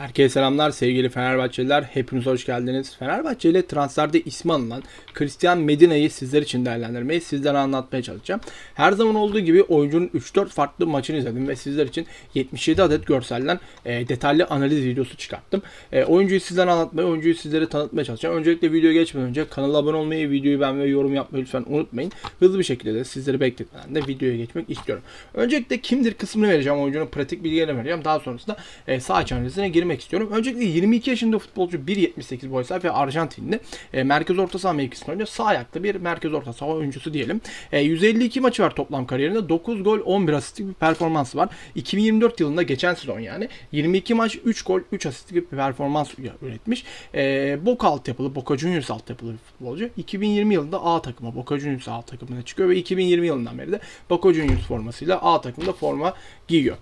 Herkese selamlar sevgili Fenerbahçeliler. Hepiniz hoş geldiniz. Fenerbahçe ile transferde ismi anılan Christian Medina'yı sizler için değerlendirmeyi, sizlere anlatmaya çalışacağım. Her zaman olduğu gibi oyuncunun 3-4 farklı maçını izledim ve sizler için 77 adet görselden e, detaylı analiz videosu çıkarttım. E, oyuncuyu sizlere anlatmaya, oyuncuyu sizlere tanıtmaya çalışacağım. Öncelikle videoya geçmeden önce kanala abone olmayı, videoyu beğenmeyi yorum yapmayı lütfen unutmayın. Hızlı bir şekilde de sizleri bekletmeden de videoya geçmek istiyorum. Öncelikle kimdir kısmını vereceğim. Oyuncunun pratik bilgilerini vereceğim. Daha sonrasında e, sağ analizine girmek istiyorum. Öncelikle 22 yaşında futbolcu 1.78 boy sahip ve Arjantinli. E, merkez orta saha mevkisinde oynuyor. Sağ ayaklı bir merkez orta saha oyuncusu diyelim. E, 152 maçı var toplam kariyerinde. 9 gol 11 asistlik bir performansı var. 2024 yılında geçen sezon yani 22 maç 3 gol 3 asistlik bir performans üretmiş. E, Boca altyapılı, Boca Juniors altyapılı bir futbolcu. 2020 yılında A takıma, Boca Juniors A takımına çıkıyor ve 2020 yılından beri de Boca Juniors formasıyla A takımda forma giyiyor.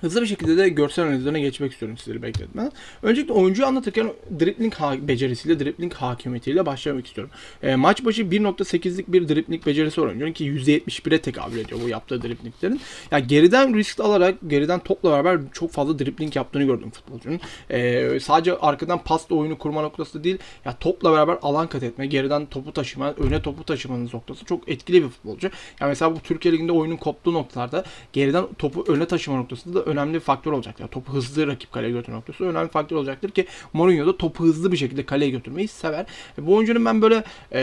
Hızlı bir şekilde de görsel analizlerine geçmek istiyorum sizleri bekletmeden. Öncelikle oyuncuyu anlatırken dribbling becerisiyle, dribbling hakimiyetiyle başlamak istiyorum. E, maç başı 1.8'lik bir dribbling becerisi var oyuncunun ki %71'e tekabül ediyor bu yaptığı dribblinglerin. Yani geriden risk alarak, geriden topla beraber çok fazla dribbling yaptığını gördüm futbolcunun. E, sadece arkadan pasla oyunu kurma noktası değil, ya topla beraber alan kat etme, geriden topu taşıma, öne topu taşımanın noktası çok etkili bir futbolcu. Yani mesela bu Türkiye Ligi'nde oyunun koptuğu noktalarda geriden topu öne taşıma noktasında da önemli bir faktör olacaktır. Topu hızlı rakip kaleye götürme noktası önemli bir faktör olacaktır ki Mourinho da topu hızlı bir şekilde kaleye götürmeyi sever. E, bu oyuncunun ben böyle e,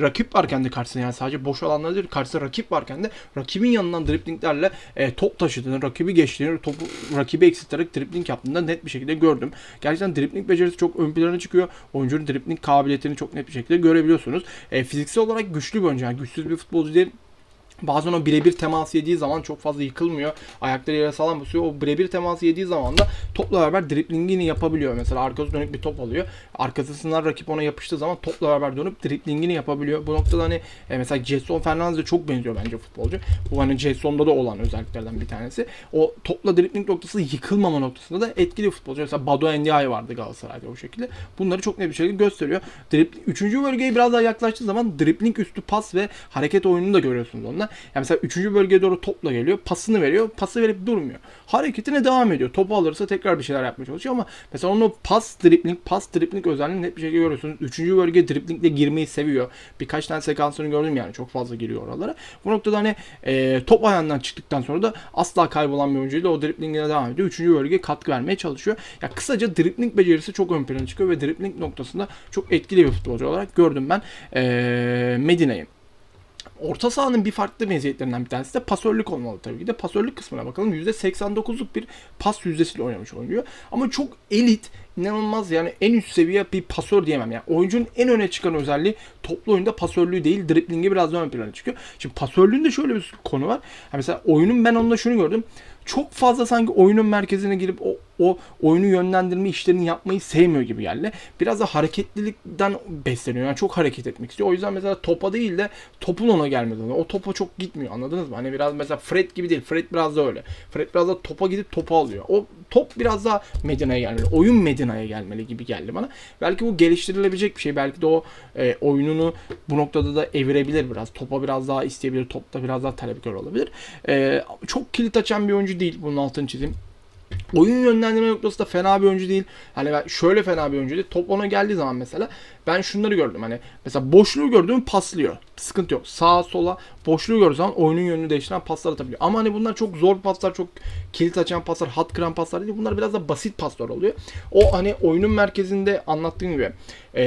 rakip varken de karşısında yani sadece boş alanlarda değil karşısında rakip varken de rakibin yanından driblinglerle e, top taşıdığını, rakibi geçtiğini, topu rakibi eksilterek dribling yaptığını da net bir şekilde gördüm. Gerçekten dribling becerisi çok ön plana çıkıyor. Oyuncunun dribling kabiliyetini çok net bir şekilde görebiliyorsunuz. E, fiziksel olarak güçlü bir oyuncu. Yani güçsüz bir futbolcu değil. Bazen o birebir temas yediği zaman çok fazla yıkılmıyor. Ayakları yere sağlam basıyor. O birebir temas yediği zaman da topla beraber driblingini yapabiliyor. Mesela arkası dönük bir top alıyor. Arkasından rakip ona yapıştığı zaman topla beraber dönüp driblingini yapabiliyor. Bu noktada hani e, mesela Jason Fernandez'e çok benziyor bence futbolcu. Bu hani Jason'da da olan özelliklerden bir tanesi. O topla dribling noktası yıkılmama noktasında da etkili futbolcu. Mesela Badu Ndiaye vardı Galatasaray'da o şekilde. Bunları çok net bir şekilde gösteriyor. Drib üçüncü bölgeye biraz daha yaklaştığı zaman dribbling üstü pas ve hareket oyununu da görüyorsunuz onunla. Yani mesela üçüncü bölgeye doğru topla geliyor. Pasını veriyor. Pası verip durmuyor. Hareketine devam ediyor. Topu alırsa tekrar bir şeyler yapmaya çalışıyor ama mesela onun pas dribbling, pas dribbling özelliğini net bir şekilde görüyorsunuz. Üçüncü bölgeye dribblingle girmeyi seviyor. Birkaç tane sekansını gördüm yani. Çok fazla giriyor oralara. Bu noktada hani e, top ayağından çıktıktan sonra da asla kaybolan bir oyuncuyla o driblingine devam ediyor. Üçüncü bölgeye katkı vermeye çalışıyor. Ya kısaca dribbling becerisi çok ön plana çıkıyor ve dribbling noktasında çok etkili bir futbolcu olarak gördüm ben e, Medine'yi. Orta sahanın bir farklı meziyetlerinden bir tanesi de pasörlük olmalı tabii ki de. Pasörlük kısmına bakalım. %89'luk bir pas yüzdesiyle oynamış oynuyor. Ama çok elit, inanılmaz yani en üst seviye bir pasör diyemem. Yani oyuncunun en öne çıkan özelliği toplu oyunda pasörlüğü değil, driblingi biraz daha ön plana çıkıyor. Şimdi pasörlüğünde şöyle bir konu var. Yani mesela oyunun ben onda şunu gördüm. Çok fazla sanki oyunun merkezine girip o, o oyunu yönlendirme işlerini yapmayı sevmiyor gibi geldi. Biraz da hareketlilikten besleniyor. Yani çok hareket etmek istiyor. O yüzden mesela topa değil de topun ona gelmedi. O topa çok gitmiyor. Anladınız mı? Hani biraz mesela Fred gibi değil. Fred biraz da öyle. Fred biraz da topa gidip topu alıyor. O top biraz daha Medina'ya gelmeli. Oyun Medina'ya gelmeli gibi geldi bana. Belki bu geliştirilebilecek bir şey. Belki de o e, oyununu bu noktada da evirebilir biraz. Topa biraz daha isteyebilir. Topta biraz daha talepkar olabilir. E, çok kilit açan bir oyuncu değil. Bunun altını çizeyim. Oyun yönlendirme noktası da fena bir oyuncu değil. Hani şöyle fena bir oyuncu değil. Top ona geldiği zaman mesela ben şunları gördüm. Hani mesela boşluğu gördüğüm paslıyor. Sıkıntı yok. Sağa sola boşluğu gördüğü zaman oyunun yönünü değiştiren paslar atabiliyor. Ama hani bunlar çok zor paslar, çok kilit açan paslar, hat kıran paslar değil. Bunlar biraz da basit paslar oluyor. O hani oyunun merkezinde anlattığım gibi e,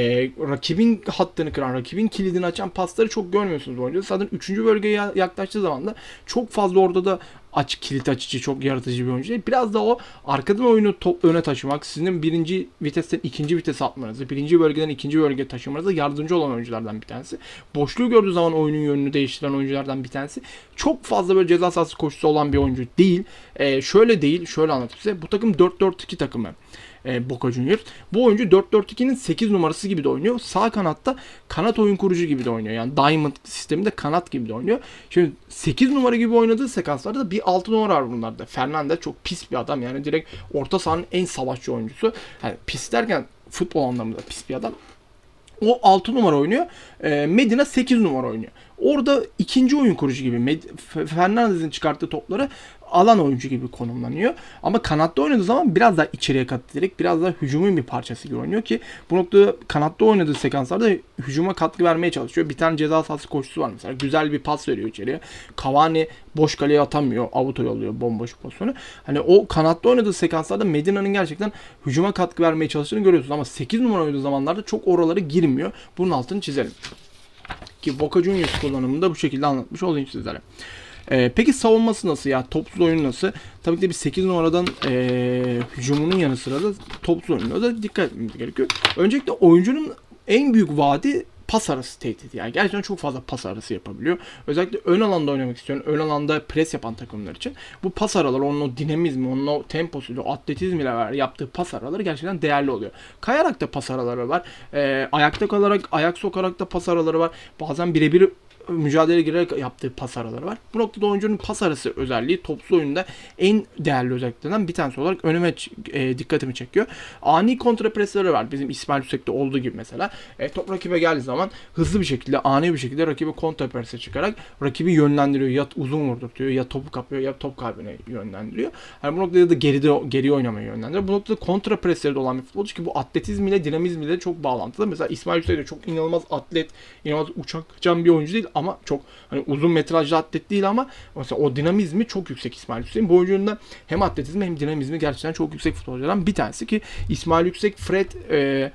rakibin hattını kıran, rakibin kilidini açan pasları çok görmüyorsunuz oyuncuda. Zaten 3. bölgeye yaklaştığı zaman da çok fazla orada da aç kilit açıcı, çok yaratıcı bir oyuncu değil. Biraz da o arkadan oyunu top öne taşımak, sizin birinci vitesten ikinci vitese atmanızı, birinci bölgeden ikinci bölgeye taşımanıza yardımcı olan oyunculardan bir tanesi. Boşluğu gördüğü zaman oyunun yönünü değiştiren oyunculardan bir tanesi. Çok fazla böyle ceza sahası koşusu olan bir oyuncu değil. Ee, şöyle değil, şöyle anlatayım size. Bu takım 4-4-2 takımı e, Boca Juniors. Bu oyuncu 4-4-2'nin 8 numarası gibi de oynuyor. Sağ kanatta kanat oyun kurucu gibi de oynuyor. Yani Diamond sisteminde kanat gibi de oynuyor. Şimdi 8 numara gibi oynadığı sekanslarda da bir 6 numara var bunlarda. Fernandez çok pis bir adam. Yani direkt orta sahanın en savaşçı oyuncusu. Yani pis derken futbol anlamında pis bir adam. O 6 numara oynuyor. E, Medina 8 numara oynuyor. Orada ikinci oyun kurucu gibi Fernandez'in çıkarttığı topları alan oyuncu gibi konumlanıyor. Ama kanatta oynadığı zaman biraz daha içeriye kat ederek biraz daha hücumun bir parçası gibi oynuyor ki bu noktada kanatta oynadığı sekanslarda hücuma katkı vermeye çalışıyor. Bir tane ceza sahası koşusu var mesela. Güzel bir pas veriyor içeriye. Cavani boş kaleye atamıyor. Avuto yolluyor bomboş pozisyonu. Hani o kanatta oynadığı sekanslarda Medina'nın gerçekten hücuma katkı vermeye çalıştığını görüyorsunuz. Ama 8 numara oynadığı zamanlarda çok oralara girmiyor. Bunun altını çizelim. Ki Boca Juniors kullanımını da bu şekilde anlatmış olayım sizlere. Ee, peki savunması nasıl ya? Topsuz oyun nasıl? Tabii ki de bir 8 numaradan ee, hücumunun yanı sıra da topsuz oyununa da dikkat etmemiz gerekiyor. Öncelikle oyuncunun en büyük vaadi pas arası tehdidi. Yani gerçekten çok fazla pas arası yapabiliyor. Özellikle ön alanda oynamak istiyorum. Ön alanda pres yapan takımlar için. Bu pas araları, onun o dinamizmi, onun o temposuyla, atletizmiyle beraber yaptığı pas araları gerçekten değerli oluyor. Kayarak da pas araları var. Ee, ayakta kalarak, ayak sokarak da pas araları var. Bazen birebir mücadele girerek yaptığı pas araları var. Bu noktada oyuncunun pas arası özelliği topsuz oyunda en değerli özelliklerinden bir tanesi olarak önüme e, dikkatimi çekiyor. Ani kontra presleri var. Bizim İsmail Yüksek'te olduğu gibi mesela. E, top rakibe geldiği zaman hızlı bir şekilde, ani bir şekilde rakibi kontra prese çıkarak rakibi yönlendiriyor. Ya uzun vurdurtuyor, ya topu kapıyor, ya top kaybına yönlendiriyor. Yani bu noktada da geride geriye oynamayı yönlendiriyor. Bu noktada kontra presleri de olan bir futbolcu ki bu atletizm ile dinamizm ile çok bağlantılı. Mesela İsmail Yüksek de çok inanılmaz atlet, inanılmaz uçakcan bir oyuncu değil ama çok hani uzun metrajlı atlet değil ama mesela o dinamizmi çok yüksek İsmail Yüksek'in. Bu oyuncunun hem atletizmi hem dinamizmi gerçekten çok yüksek futbolculardan bir tanesi ki İsmail Yüksek, Fred, e,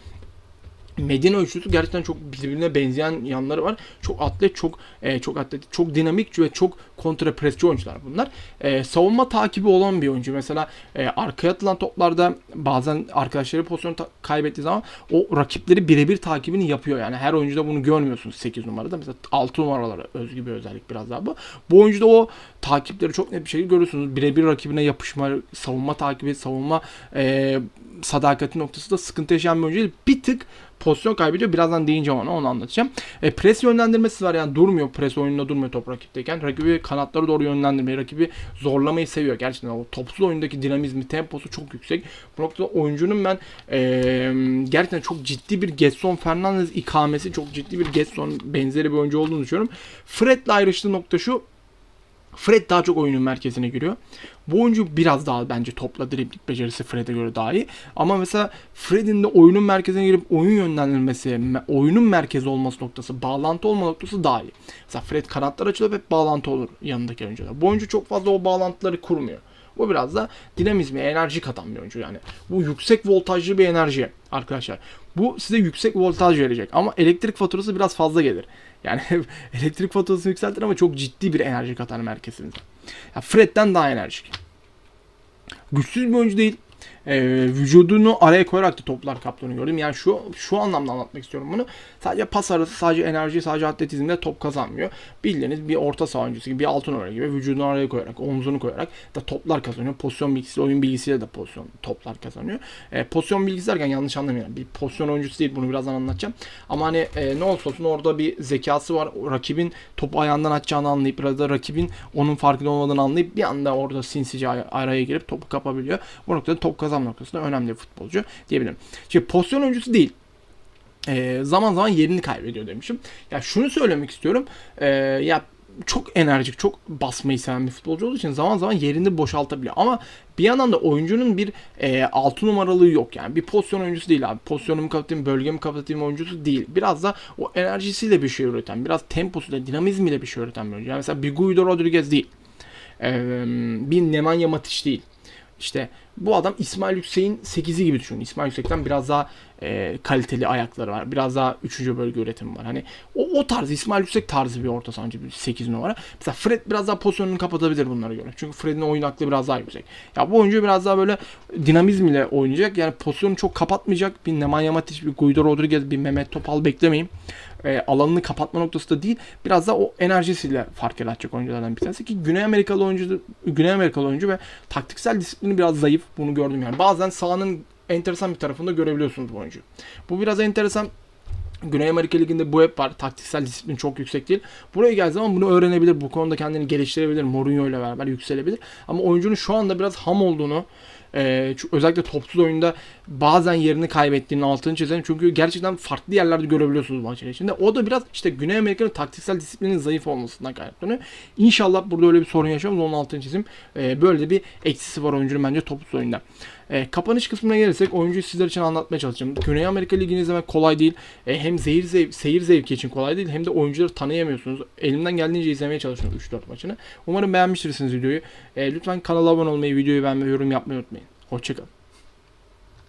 Medina üçlüsü gerçekten çok birbirine benzeyen yanları var. Çok atlet, çok e, çok atlet, çok dinamik ve çok kontra presçi oyuncular bunlar. E, savunma takibi olan bir oyuncu. Mesela e, arkaya atılan toplarda bazen arkadaşları pozisyon kaybettiği zaman o rakipleri birebir takibini yapıyor. Yani her oyuncuda bunu görmüyorsunuz 8 numarada. Mesela 6 numaralara özgü bir özellik biraz daha bu. Bu oyuncuda o takipleri çok net bir şekilde görüyorsunuz. Birebir rakibine yapışma, savunma takibi, savunma e, sadakati noktası da sıkıntı yaşayan bir oyuncu değil. Bir tık pozisyon kaybediyor. Birazdan değineceğim ona onu anlatacağım. E, pres yönlendirmesi var yani durmuyor. Pres oyununda durmuyor top rakipteyken. Rakibi kanatları doğru yönlendirmeyi, rakibi zorlamayı seviyor. Gerçekten o topsuz oyundaki dinamizmi, temposu çok yüksek. Bu noktada oyuncunun ben e, gerçekten çok ciddi bir Getson Fernandez ikamesi, çok ciddi bir Getson benzeri bir oyuncu olduğunu düşünüyorum. Fred'le ayrıştığı nokta şu. Fred daha çok oyunun merkezine giriyor. Bu oyuncu biraz daha bence topla dribling becerisi Fred'e göre daha iyi. Ama mesela Fred'in de oyunun merkezine girip oyun yönlendirmesi, oyunun merkezi olması noktası, bağlantı olma noktası daha iyi. Mesela Fred kanatlar açılıp hep bağlantı olur yanındaki oyuncular. Bu oyuncu çok fazla o bağlantıları kurmuyor. Bu biraz da dinamizmi, enerji katan bir oyuncu yani. Bu yüksek voltajlı bir enerji arkadaşlar. Bu size yüksek voltaj verecek ama elektrik faturası biraz fazla gelir. Yani elektrik faturasını yükseltir ama çok ciddi bir enerji katar merkezinize. Ya Fred'den daha enerjik. Güçsüz bir oyuncu değil. Ee, vücudunu araya koyarak da toplar kaptığını gördüm. Yani şu şu anlamda anlatmak istiyorum bunu. Sadece pas arası, sadece enerji, sadece atletizmle top kazanmıyor. Bildiğiniz bir orta saha oyuncusu gibi, bir altın numara gibi vücudunu araya koyarak, omzunu koyarak da toplar kazanıyor. Pozisyon bilgisi, oyun bilgisiyle de pozisyon toplar kazanıyor. Ee, pozisyon bilgisi derken yanlış anlamayın. Bir pozisyon oyuncusu değil bunu birazdan anlatacağım. Ama hani e, ne olursa olsun orada bir zekası var. Rakibin topu ayağından atacağını anlayıp biraz da rakibin onun farkında olmadığını anlayıp bir anda orada sinsice araya girip topu kapabiliyor. Bu noktada top kazanma noktasında önemli bir futbolcu diyebilirim. Şimdi pozisyon oyuncusu değil. Ee, zaman zaman yerini kaybediyor demişim. Ya şunu söylemek istiyorum. Ee, ya çok enerjik, çok basmayı seven bir futbolcu olduğu için zaman zaman yerini boşaltabiliyor. Ama bir yandan da oyuncunun bir e, 6 numaralığı yok yani. Bir pozisyon oyuncusu değil abi. Pozisyonumu kapatayım, bölgemi kapatayım oyuncusu değil. Biraz da o enerjisiyle bir şey üreten, biraz temposuyla, dinamizmiyle bir şey üreten bir oyuncu. Yani mesela bir Guido Rodriguez değil. Ee, bir Nemanja Matic değil. İşte bu adam İsmail Yüksek'in 8'i gibi düşünün. İsmail Yüksek'ten biraz daha e, kaliteli ayakları var. Biraz daha 3. bölge üretimi var. Hani o, o tarz İsmail Yüksek tarzı bir orta sahancı bir 8 numara. Mesela Fred biraz daha pozisyonunu kapatabilir bunlara göre. Çünkü Fred'in oyun aklı biraz daha yüksek. Ya bu oyuncu biraz daha böyle dinamizm ile oynayacak. Yani pozisyonu çok kapatmayacak. Bir Nemanja Matic, bir Guido Rodriguez, bir Mehmet Topal beklemeyin. E, alanını kapatma noktası da değil. Biraz da o enerjisiyle fark yaratacak oyunculardan bir tanesi ki Güney Amerikalı oyuncu Güney Amerikalı oyuncu ve taktiksel disiplini biraz zayıf. Bunu gördüm yani. Bazen sahanın enteresan bir tarafında görebiliyorsunuz bu oyuncu. Bu biraz enteresan. Güney Amerika Ligi'nde bu hep var. Taktiksel disiplin çok yüksek değil. Buraya geldiği zaman bunu öğrenebilir. Bu konuda kendini geliştirebilir. Mourinho ile beraber yükselebilir. Ama oyuncunun şu anda biraz ham olduğunu Şu- özellikle topsuz oyunda bazen yerini kaybettiğinin altını çizelim. Çünkü gerçekten farklı yerlerde görebiliyorsunuz maçın içinde. O da biraz işte Güney Amerika'nın taktiksel disiplinin zayıf olmasından kaynaklanıyor. İnşallah burada öyle bir sorun yaşamaz. Onun altını çizeyim. Ee, böyle bir eksisi var oyuncunun bence topsuz oyunda. Ee, kapanış kısmına gelirsek oyuncuyu sizler için anlatmaya çalışacağım. Güney Amerika Ligi'ni izlemek kolay değil. Ee, hem zehir zev- seyir zevki için kolay değil hem de oyuncuları tanıyamıyorsunuz. Elimden geldiğince izlemeye çalışıyorum 3-4 maçını. Umarım beğenmiştirsiniz videoyu. Ee, lütfen kanala abone olmayı, videoyu beğenmeyi, yorum yapmayı unutmayın. Hoşçakalın.